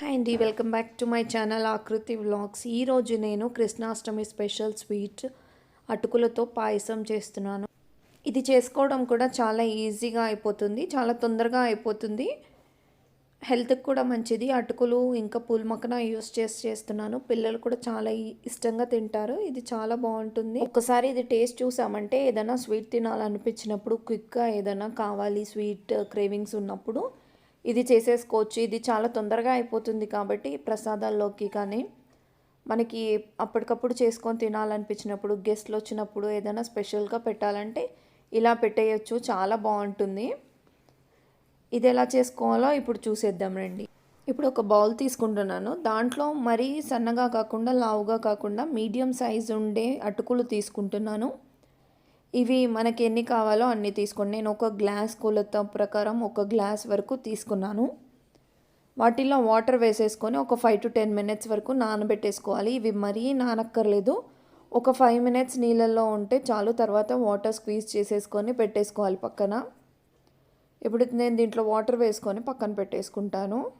Hi అండి welcome back to my channel Aakriti vlogs ఈరోజు నేను కృష్ణాష్టమి స్పెషల్ స్వీట్ అటుకులతో పాయసం చేస్తున్నాను. ఇది చేసుకోవడం కూడా చాలా ఈజీగా అయిపోతుంది చాలా తొందరగా అయిపోతుంది. హెల్త్కి కూడా మంచిది. అటుకులు ఇంకా పుల్మక్కన యూస్ చేసి చేస్తున్నాను. పిల్లలు కూడా చాలా ఇష్టంగా తింటారు. ఇది చాలా బాగుంటుంది. ఒకసారి ఇది టేస్ట్ చూసామంటే ఏదైనా స్వీట్ తినాలనిపించినప్పుడు క్విక్గా ఏదైనా కావాలి స్వీట్ క్రేవింగ్స్ ఉన్నప్పుడు ఇది చేసేసుకోవచ్చు. ఇది చాలా తొందరగా అయిపోతుంది కాబట్టి ప్రసాదాల్లోకి కానీ మనకి అప్పటికప్పుడు చేసుకొని తినాలనిపించినప్పుడు గెస్ట్లు వచ్చినప్పుడు ఏదైనా స్పెషల్గా పెట్టాలంటే ఇలా పెట్టేయచ్చు. చాలా బాగుంటుంది. ఇది ఎలా చేసుకోవాలో ఇప్పుడు చూసేద్దాం రండి. ఇప్పుడు ఒక బౌల్ తీసుకుంటున్నాను. దాంట్లో మరీ సన్నగా కాకుండా లావుగా కాకుండా మీడియం సైజ్ ఉండే అటుకులు తీసుకుంటున్నాను. ఇవి మనకి ఎన్ని కావాలో అన్ని తీసుకోండి. నేను ఒక గ్లాస్ కొలత ప్రకారం ఒక గ్లాస్ వరకు తీసుకున్నాను. వాటిల్లో వాటర్ వేసేసుకొని ఒక ఫైవ్ టు టెన్ మినిట్స్ వరకు నానబెట్టేసుకోవాలి. ఇవి మరీ నానక్కర్లేదు. ఒక ఫైవ్ మినిట్స్ నీళ్ళల్లో ఉంటే చాలు. తర్వాత వాటర్ స్క్వీజ్ చేసేసుకొని పెట్టేసుకోవాలి పక్కన. ఇప్పుడు నేను దీంట్లో వాటర్ వేసుకొని పక్కన పెట్టేసుకుంటాను.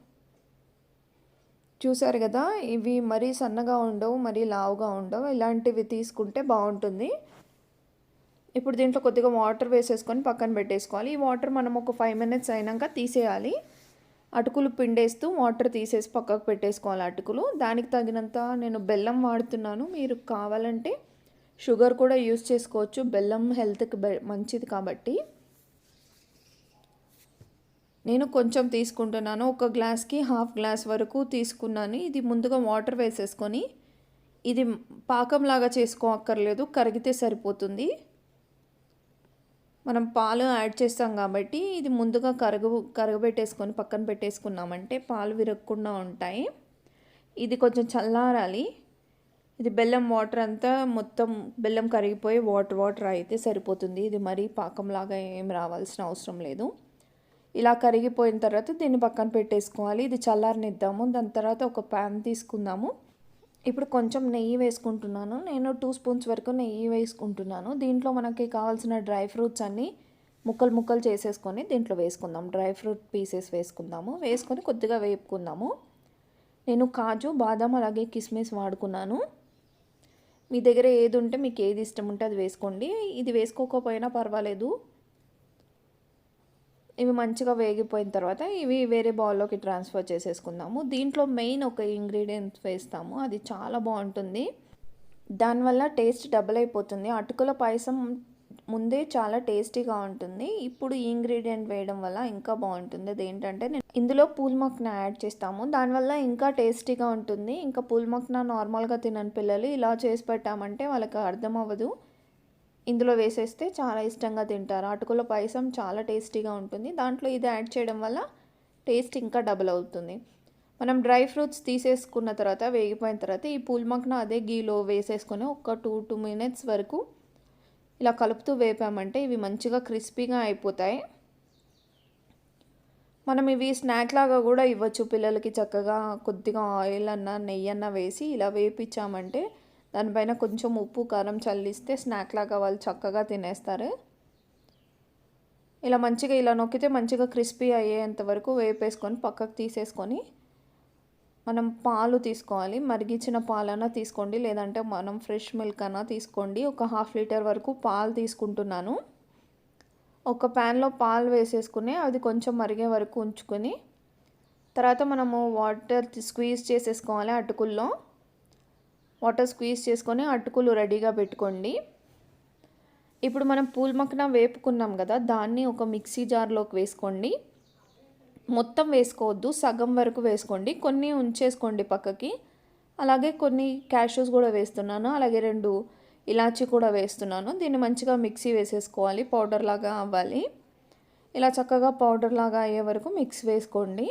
చూసారు కదా? ఇవి మరీ సన్నగా ఉండవు మరీ లావుగా ఉండవు. ఇలాంటివి తీసుకుంటే బాగుంటుంది. ఇప్పుడు దీంట్లో కొద్దిగా వాటర్ వేసేసుకొని పక్కన పెట్టేసుకోవాలి. ఈ వాటర్ మనం ఒక ఫైవ్ మినిట్స్ అయినాక తీసేయాలి. అటుకులు పిండేస్తూ వాటర్ తీసేసి పక్కకు పెట్టేసుకోవాలి అటుకులు. దానికి తగినంత నేను బెల్లం వాడుతున్నాను. మీరు కావాలంటే షుగర్ కూడా యూస్ చేసుకోవచ్చు. బెల్లం హెల్త్కి మంచిది కాబట్టి. నేను కొంచెం తీసుకుంటున్నాను. ఒక గ్లాస్కి హాఫ్ గ్లాస్ వరకు తీసుకున్నాను. ఇది ముందుగా వాటర్ వేసేసుకొని ఇది పాకంలాగా చేసుకోక్కర్లేదు కరిగితే సరిపోతుంది. మనం పాలు యాడ్ చేస్తాం కాబట్టి ఇది ముందుగా కరగ కరగబెట్టేసుకొని పక్కన పెట్టేసుకున్నామంటే పాలు విరగకుండా ఉంటాయి. ఇది కొంచెం చల్లారాలి. ఇది బెల్లం వాటర్ అంతా మొత్తం బెల్లం కరిగిపోయి వాటర్ వాటర్ అయితే సరిపోతుంది. ఇది మరీ పాకంలాగా ఏం రావాల్సిన అవసరం లేదు. ఇలా కరిగిపోయిన తర్వాత దీన్ని పక్కన పెట్టేసుకోవాలి. ఇది చల్లారనిద్దాము. దాని తర్వాత ఒక ప్యాన్ తీసుకుందాము. ఇప్పుడు కొంచెం నెయ్యి వేసుకుంటున్నాను. నేను టూ స్పూన్స్ వరకు నెయ్యి వేసుకుంటున్నాను. దీంట్లో మనకి కావాల్సిన డ్రై ఫ్రూట్స్ అన్నీ ముక్కలు ముక్కలు చేసేసుకొని దీంట్లో వేసుకుందాం. డ్రై ఫ్రూట్ పీసెస్ వేసుకుందాము. వేసుకొని కొద్దిగా వేపుకుందాము. నేను కాజు బాదం అలాగే కిస్మిస్ వాడుకున్నాను. మీ దగ్గర ఏది ఉంటే మీకు ఏది ఇష్టం ఉంటే అది వేసుకోండి. ఇది వేసుకోకపోయినా పర్వాలేదు. ఇవి మంచిగా వేగిపోయిన తర్వాత ఇవి వేరే బౌల్లోకి ట్రాన్స్ఫర్ చేసేసుకుందాము. దీంట్లో మెయిన్ ఒక ఇంగ్రీడియంట్ వేస్తాము. అది చాలా బాగుంటుంది. దానివల్ల టేస్ట్ డబుల్ అయిపోతుంది. అటుకుల పాయసం ముందే చాలా టేస్టీగా ఉంటుంది. ఇప్పుడు ఈ ఇంగ్రీడియంట్ వేయడం వల్ల ఇంకా బాగుంటుంది. అదేంటంటే నేను ఇందులో పూల్మక్న యాడ్ చేస్తాము. దానివల్ల ఇంకా టేస్టీగా ఉంటుంది. ఇంకా పూల్మక్న నార్మల్గా తినని పిల్లలు ఇలా చేసి పెట్టామంటే వాళ్ళకి అర్థం అవ్వదు. ఇందులో వేసేస్తే చాలా ఇష్టంగా తింటారు. అటుకుల పాయసం చాలా టేస్టీగా ఉంటుంది. దాంట్లో ఇది యాడ్ చేయడం వల్ల టేస్ట్ ఇంకా డబుల్ అవుతుంది. మనం డ్రై ఫ్రూట్స్ తీసేసుకున్న తర్వాత వేగిపోయిన తర్వాత ఈ పూల్మక్న అదే గీలో వేసేసుకొని ఒక టూ టూ మినిట్స్ వరకు ఇలా కలుపుతూ వేపామంటే ఇవి మంచిగా క్రిస్పీగా అయిపోతాయి. మనం ఇవి స్నాక్ లాగా కూడా ఇవ్వచ్చు. పిల్లలకి చక్కగా కొద్దిగా ఆయిల్ అన్న నెయ్యి అన్న వేసి ఇలా వేపించామంటే దానిపైన కొంచెం ఉప్పు కారం చల్లిస్తే స్నాక్ లాగా వాళ్ళు చక్కగా తినేస్తారు. ఇలా మంచిగా ఇలా నొక్కితే మంచిగా క్రిస్పీ అయ్యేంత వరకు వేపేసుకొని పక్కకు తీసేసుకొని మనం పాలు తీసుకోవాలి. మరిగించిన పాలన్నా తీసుకోండి. లేదంటే మనం ఫ్రెష్ మిల్క్ అన్నా తీసుకోండి. ఒక హాఫ్ లీటర్ వరకు పాలు తీసుకుంటున్నాను. ఒక ప్యాన్లో పాలు వేసేసుకుని అది కొంచెం మరిగే వరకు ఉంచుకొని తర్వాత మనము వాటర్ స్క్వీజ్ చేసేసుకోవాలి అటుకుల్లో. వాటర్ స్క్వీజ్ చేసుకొని అటుకులు రెడీగా పెట్టుకోండి. ఇప్పుడు మనం పూల్మక్కన వేపుకున్నాం కదా దాన్ని ఒక మిక్సీ జార్లోకి వేసుకోండి. మొత్తం వేసుకోవద్దు సగం వరకు వేసుకోండి. కొన్ని ఉంచేసుకోండి పక్కకి. అలాగే కొన్ని క్యాషూస్ కూడా వేస్తున్నాను. అలాగే రెండు ఇలాచి కూడా వేస్తున్నాను. దీన్ని మంచిగా మిక్సీ వేసేసుకోవాలి. పౌడర్ లాగా అవ్వాలి. ఇలా చక్కగా పౌడర్ లాగా అయ్యే వరకు మిక్స్ వేసుకోండి.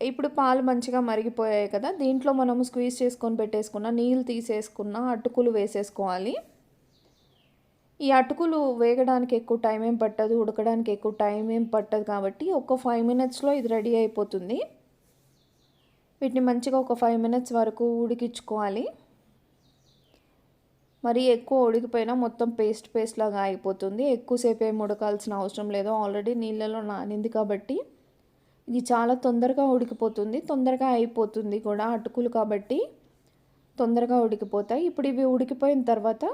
ఇప్పుడు పాలు మంచిగా మరిగిపోయాయి కదా దీంట్లో మనము స్క్వీజ్ చేసుకొని పెట్టేసుకున్న నీళ్ళు తీసేసుకున్న అటుకులు వేసేసుకోవాలి. ఈ అటుకులు వేగడానికి ఎక్కువ టైం ఏం పట్టదు ఉడకడానికి ఎక్కువ టైం ఏం పట్టదు కాబట్టి ఒక ఫైవ్ మినిట్స్లో ఇది రెడీ అయిపోతుంది. వీటిని మంచిగా ఒక ఫైవ్ మినిట్స్ వరకు ఉడికించుకోవాలి. మరి ఎక్కువ ఉడికిపోయినా మొత్తం పేస్ట్ పేస్ట్ లాగా అయిపోతుంది. ఎక్కువసేపు ఏం ఉడకాల్సిన అవసరం లేదు. ఆల్రెడీ నీళ్ళలో నానింది కాబట్టి ఇది చాలా తొందరగా ఉడికిపోతుంది. తొందరగా అయిపోతుంది కూడా అటుకులు కాబట్టి తొందరగా ఉడికిపోతాయి. ఇప్పుడు ఇవి ఉడికిపోయిన తర్వాత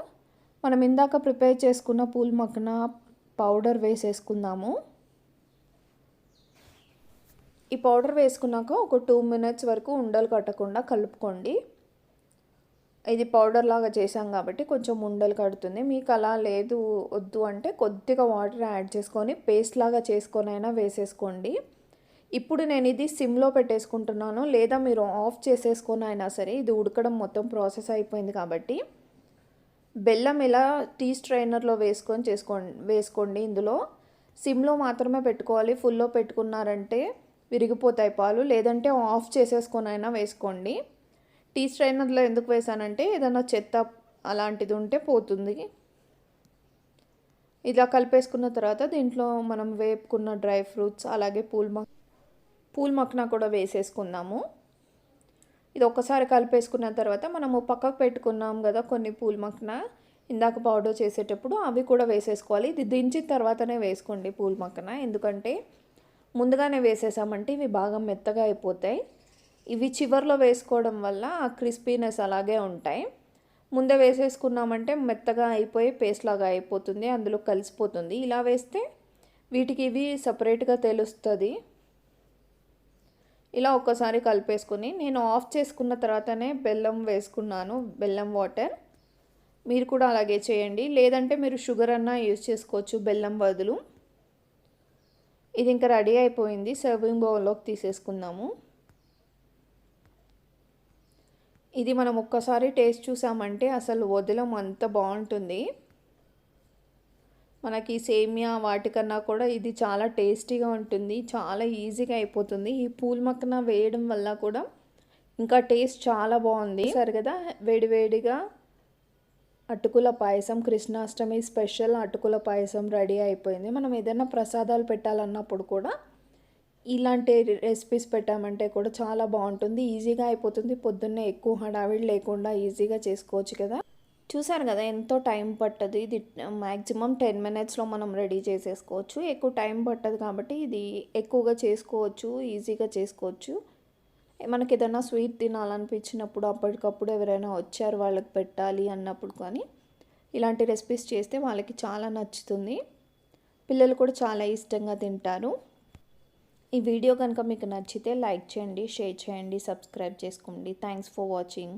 మనం ఇందాక ప్రిపేర్ చేసుకున్న పూల్ మక్కన పౌడర్ వేసేసుకుందాము. ఈ పౌడర్ వేసుకున్నాక ఒక టూ మినిట్స్ వరకు ఉండలు కట్టకుండా కలుపుకోండి. ఇది పౌడర్ లాగా చేసాం కాబట్టి కొంచెం ఉండలు కడుతుంది. మీకు అలా లేదు వద్దు అంటే కొద్దిగా వాటర్ యాడ్ చేసుకొని పేస్ట్ లాగా చేసుకొని అయినా వేసేసుకోండి. ఇప్పుడు నేను ఇది సిమ్లో పెట్టేసుకుంటున్నాను. లేదా మీరు ఆఫ్ చేసేసుకొని అయినా సరే ఇది ఉడకడం మొత్తం ప్రాసెస్ అయిపోయింది కాబట్టి బెల్లం ఇలా టీ స్ట్రైనర్లో వేసుకొని చేసుకోండి వేసుకోండి. ఇందులో సిమ్లో మాత్రమే పెట్టుకోవాలి. ఫుల్లో పెట్టుకున్నారంటే విరిగిపోతాయి పాలు. లేదంటే ఆఫ్ చేసేసుకొని అయినా వేసుకోండి. టీ స్ట్రైనర్లో ఎందుకు వేసానంటే ఏదైనా చెత్త అలాంటిది ఉంటే పోతుంది. ఇలా కలిపేసుకున్న తర్వాత దీంట్లో మనం వేపుకున్న డ్రై ఫ్రూట్స్ అలాగే పూల్ పూల్ మక్నా కూడా వేసేసుకుందాము. ఇది ఒక్కసారి కలిపేసుకున్న తర్వాత మనము పక్కకు పెట్టుకున్నాం కదా కొన్ని పూల్ మక్నా. ఇందాక పౌడర్ చేసేటప్పుడు అవి కూడా వేసేసుకోవాలి. ఇది దించిన తర్వాతనే వేసుకోండి పూల్ మక్కన ఎందుకంటే ముందుగానే వేసేసామంటే ఇవి బాగా మెత్తగా అయిపోతాయి. ఇవి చివర్లో వేసుకోవడం వల్ల ఆ క్రిస్పీనెస్ అలాగే ఉంటాయి. ముందే వేసేసుకున్నామంటే మెత్తగా అయిపోయి పేస్ట్ లాగా అయిపోతుంది అందులో కలిసిపోతుంది. ఇలా వేస్తే వీటికి ఇవి సపరేట్గా తెలుస్తుంది. ఇలా ఒక్కసారి కలిపేసుకుని నేను ఆఫ్ చేసుకున్న తర్వాతనే బెల్లం వేసుకున్నాను బెల్లం వాటర్. మీరు కూడా అలాగే చేయండి. లేదంటే మీరు షుగర్ అన్నా యూజ్ చేసుకోవచ్చు బెల్లం బదులు. ఇది ఇంకా రెడీ అయిపోయింది. సర్వింగ్ బౌల్లోకి తీసేసుకుందాము. ఇది మనం ఒక్కసారి టేస్ట్ చూసామంటే అసలు వదిలం అంత బాగుంటుంది. మనకి సేమియా వాటికన్నా కూడా ఇది చాలా టేస్టీగా ఉంటుంది చాలా ఈజీగా అయిపోతుంది. ఈ పూల్ మక్కన వేయడం వల్ల కూడా ఇంకా టేస్ట్ చాలా బాగుంది. సరే కదా వేడివేడిగా అటుకుల పాయసం కృష్ణాష్టమి స్పెషల్ అటుకుల పాయసం రెడీ అయిపోయింది. మనం ఏదైనా ప్రసాదాలు పెట్టాలన్నప్పుడు కూడా ఇలాంటి రెసిపీస్ పెట్టామంటే కూడా చాలా బాగుంటుంది ఈజీగా అయిపోతుంది. పొద్దున్నే ఎక్కువ హడావిడి లేకుండా ఈజీగా చేసుకోవచ్చు కదా. చూసారు కదా ఎంతో టైం పట్టదు. ఇది మ్యాక్సిమం టెన్ మినిట్స్లో మనం రెడీ చేసేసుకోవచ్చు. ఎక్కువ టైం పట్టదు కాబట్టి ఇది ఎక్కువగా చేసుకోవచ్చు ఈజీగా చేసుకోవచ్చు. మనకి ఏదైనా స్వీట్ తినాలనిపించినప్పుడు అప్పటికప్పుడు ఎవరైనా వచ్చారు వాళ్ళకి పెట్టాలి అన్నప్పుడు కానీ ఇలాంటి రెసిపీస్ చేస్తే వాళ్ళకి చాలా నచ్చుతుంది. పిల్లలు కూడా చాలా ఇష్టంగా తింటారు. ఈ వీడియో కనుక మీకు నచ్చితే లైక్ చేయండి షేర్ చేయండి సబ్స్క్రైబ్ చేసుకోండి. Thanks for watching.